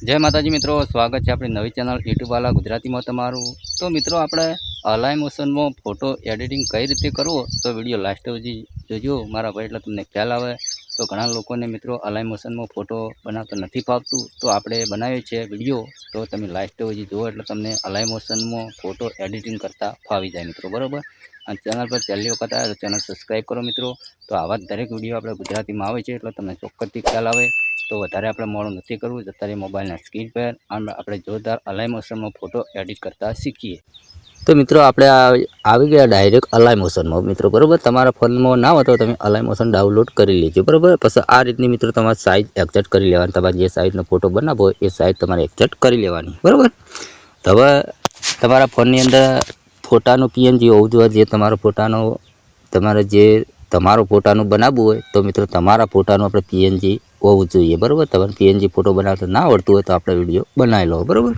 જય માતાજી મિત્રો, સ્વાગત છે આપણી નવી ચેનલ યુટ્યુબવાલા ગુજરાતીમાં તમારું. તો મિત્રો, આપણે અલાઈ મોશનમાં ફોટો એડિટિંગ કઈ રીતે કરવો, તો વીડિયો લાસ્ટ સુધી જોજો. મારા ભાઈ, એટલે તમને ખ્યાલ આવે, તો ઘણા લોકોને મિત્રો અલાઈ મોશનમાં ફોટો બનાવતો નથી ફાવતું તો આપણે બનાવીએ છીએ વીડિયો તો તમે લાસ્ટ સુધી જુઓ, એટલે તમને અલાઈ મોશનમાં ફોટો એડિટિંગ કરતાં ફાવી જાય મિત્રો, બરાબર? અને ચેનલ પર પહેલી વખત આવે તો ચેનલ સબસ્ક્રાઈબ કરો મિત્રો. તો આવા દરેક વીડિયો આપણે ગુજરાતીમાં આવે છે, એટલે તમને ચોક્કસથી ખ્યાલ આવે. તો વધારે આપણે મોડું નથી કરવું, અત્યારે મોબાઈલના સ્ક્રીન પર આપણે જોરદાર અલાઈ મોશનમાં ફોટો એડિટ કરતા શીખીએ. તો મિત્રો, આપણે આવી ગયા ડાયરેક્ટ અલાઈ મોશનમાં મિત્રો, બરાબર? તમારા ફોનમાં ના હોય તો તમે અલાઈ મોશન ડાઉનલોડ કરી લેજો, બરાબર? પછી આ રીતની મિત્રો, તમારે સાઇઝ એક્ઝેક્ટ કરી લેવાની. તમારે જે સાઇઝનો ફોટો બનાવો એ સાઇઝ તમારે એક્ઝેક્ટ કરી લેવાની. બરાબર? હવે તમારા ફોનની અંદર ફોટાનું પીએનજી હોવું જોઈએ. જે તમારો ફોટાનો, તમારે જે તમારો ફોટાનું બનાવવું હોય, તો મિત્રો, તમારા ફોટાનું આપણે પીએનજી હોવું જોઈએ, બરાબર? તમારે પીએનજી ફોટો બનાવતા ના આવડતું હોય તો આપણે વીડિયો બનાવી લો, બરાબર?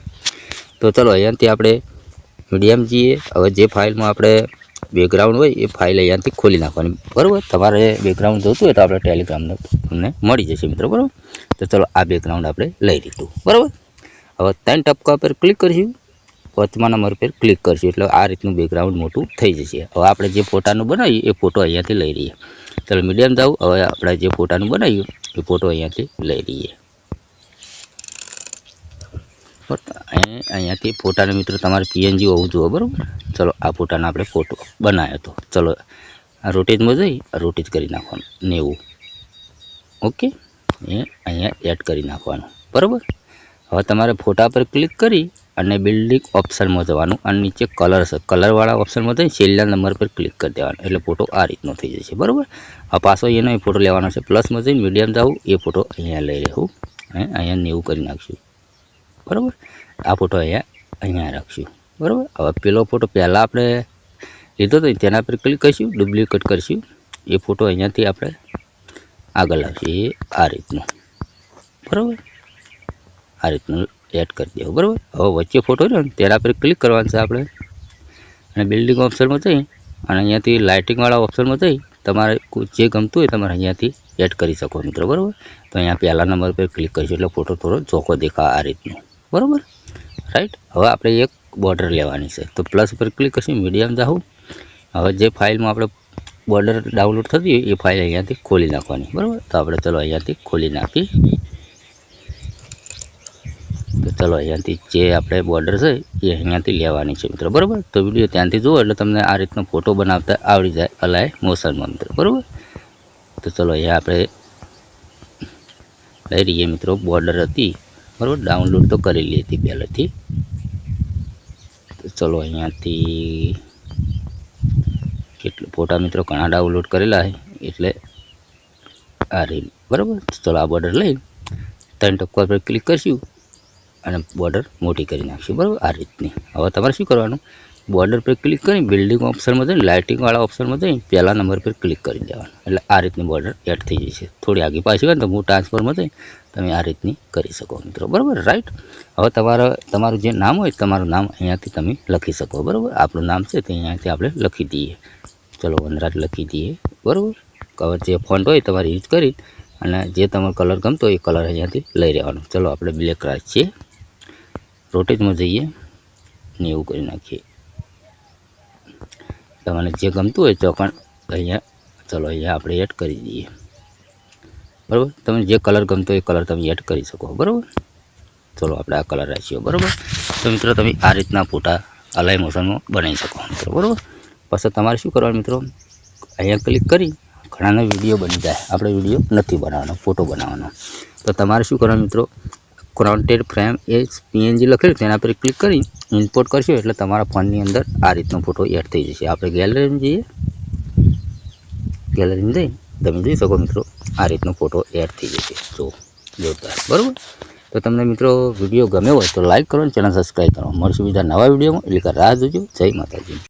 તો ચલો, અહીંયાથી આપણે મીડિયમ જઈએ. હવે જે ફાઇલમાં આપણે બેકગ્રાઉન્ડ હોય, એ ફાઇલ અહીંયાથી ખોલી નાખવાની, બરાબર? તમારે બેકગ્રાઉન્ડ જોતું હોય તો આપણે ટેલિગ્રામને તમને મળી જશે, મિત્રો, બરાબર? તો ચલો, આ બેકગ્રાઉન્ડ આપણે લઈ લીધું, બરાબર? હવે ત્રણ ટપકા પર ક્લિક કરીશું. પાંચમા નંબર પર ક્લિક કરીશું. એટલે આ રીતનું બેકગ્રાઉન્ડ મોટું થઈ જશે. હવે આપણે જે ફોટાનું બનાવીએ, એ ફોટો અહીંયાથી લઈ રહીએ ચાલો મીડિયમ જાવ હવે આપણે જે ફોટાનું બનાવ્યું, એ ફોટો અહીંયાથી લઈ બરાબર. અહીંયાથી ફોટાને મિત્રો તમારે પીએનજી હોવું જોઈએ, બરાબર? ચલો, આ ફોટાનો આપણે ફોટો બનાવ્યો હતો. ચલો, આ રોટેજમાં જઈ રોટેજ કરી નાખવાનું, નેવું. ઓકે? એ અહીંયા એડ કરી નાખવાનું, બરાબર? હવે તમારે ફોટા પર ક્લિક કરી અને બિલ્ડિંગ ઓપ્શનમાં જવાનું અને નીચે કલર છે કલરવાળા ઓપ્શનમાં જઈને છેલ્લા નંબર પર ક્લિક કરી દેવાનું. એટલે ફોટો આ રીતનો થઈ જશે, બરાબર? આ પાછો એનો ફોટો લેવાનો છે. પ્લસમાં જઈને મીડિયમ જવું, એ ફોટો અહીંયા લઈ રહેવું અને અહીંયા નેવું કરી નાખશું. બરાબર? આ ફોટો અહીંયા અહીંયા રાખશું. બરાબર? હવે પેલો ફોટો પહેલાં આપણે લીધો હતો તેના પર ક્લિક કરીશું ડુપ્લિકેટ કરીશું. એ ફોટો અહીંયાથી આપણે આગળ લાવશું. એ આ રીતનો. બરાબર? આ રીતનું એડ કરી દેવું બરાબર? હવે વચ્ચે ફોટો રહ્યો ને, તેના પર ક્લિક કરવાનું છે આપણે. અને બિલ્ડિંગ ઓપ્શનમાં જઈ અને અહીંયાથી લાઇટિંગવાળા ઓપ્શનમાં જઈ તમારે જે ગમતું હોય તમારે અહીંયાથી એડ કરી શકો, મિત્રો, બરાબર? તો અહીંયા પહેલા નંબર પર ક્લિક કરીશું એટલે ફોટો થોડો ચોખ્ખો દેખાય આ રીતનો, બરાબર? રાઈટ હવે આપણે એક બોર્ડર લેવાની છે. તો પ્લસ પર ક્લિક કરીશું મીડિયમ જાઉં હવે જે ફાઇલમાં આપણે બોર્ડર ડાઉનલોડ થતી હોય એ ફાઇલ અહીંયાથી ખોલી નાખવાની, બરાબર? તો આપણે ચલો અહીંયાથી ખોલી નાખી. ચલો, અહીંયાથી જે આપણે બોર્ડર છે, એ અહીંયાથી લેવાની છે મિત્રો, બરાબર? તો વીડિયો ત્યાંથી જુઓ, એટલે તમને આ રીતનો ફોટો બનાવતા આવડી જાય, અલાય મોશનમાં મિત્રો બરાબર? તો ચલો, અહીંયા આપણે લઈ રહીએ મિત્રો બોર્ડર હતી, બરાબર? ડાઉનલોડ તો કરેલી હતી પહેલેથી. તો ચલો, અહીંયાથી કેટલા, ફોટા મિત્રો ઘણા ડાઉનલોડ કરેલા છે, એટલે આ રહી બરાબર? ચલો, આ બોર્ડર લઈ ત્રણ ટપકા પર ક્લિક કરીશું. અને બોર્ડર મોટી કરી નાખશું, બરાબર? આ રીતની. હવે તમારે શું કરવાનું? બોર્ડર પર ક્લિક કરી બિલ્ડિંગ ઓપ્શનમાં જઈને, લાઇટિંગવાળા ઓપ્શનમાં જઈને, પહેલા નંબર પર ક્લિક કરી દેવાનું એટલે આ રીતની બોર્ડર એડ થઈ જશે થોડી આગી પાછી હોય ને તો હું ટ્રાન્સફરમાં જઈને તમે આ રીતની કરી શકો મિત્રો, બરાબર? રાઈટ? હવે તમારા, તમારું જે નામ હોય, તમારું નામ અહીંયાથી તમે લખી શકો, બરાબર? આપણું નામ છે તે અહીંયાથી આપણે લખી દઈએ. ચલો, વનરાજ લખી દઈએ, બરાબર? કવર જે ફોન્ટ હોય તમારે યુઝ કરી અને જે તમારો કલર ગમતો હોય એ કલર અહીંયાથી લઈ રહેવાનો. ચલો, આપણે બ્લેક રાખીએ. રોટેજમાં જઈએ ને એવું કરી નાખીએ. તમને જે ગમતું હોય તો પણ અહીંયા, ચલો અહીંયા આપણે એડ કરી દઈએ. બરાબર? તમે જે કલર ગમતો એ કલર તમે એડ કરી શકો, બરાબર? ચલો આપણે આ કલર રાખીએ બરાબર? તો મિત્રો તમે આ રીતના ફોટા અલાઈ મોશનમાં બનાવી શકો, મિત્રો, બરાબર? પછી તમારે શું કરવાનું મિત્રો? અહીંયા ક્લિક કરી ઘણાના વીડિયો બની જાય. આપણે વીડિયો નથી બનાવવાનો ફોટો બનાવવાનો. તો તમારે શું કરવાનું મિત્રો? ક્રાઉન્ટેડ ફ્રેમ એ પીએનજી લખેલું તેના પર ક્લિક કરી ઇમ્પોર્ટ કરશો એટલે તમારા ફોનની અંદર આ રીતનો ફોટો એડ થઈ જશે. આપણે ગેલેરીમાં જઈએ. ગેલેરીમાં જઈ તમે જોઈ શકો મિત્રો, આ રીતનો ફોટો એડ થઈ જશે. જો, જોરદાર. બરાબર? તો તમને મિત્રો વીડિયો ગમ્યો હોય તો લાઈક કરો અને ચેનલ સબસ્ક્રાઈબ કરો. મળશું બીજા નવા વિડીયોમાં એટલે કે રાહ જોજો. જય માતાજી.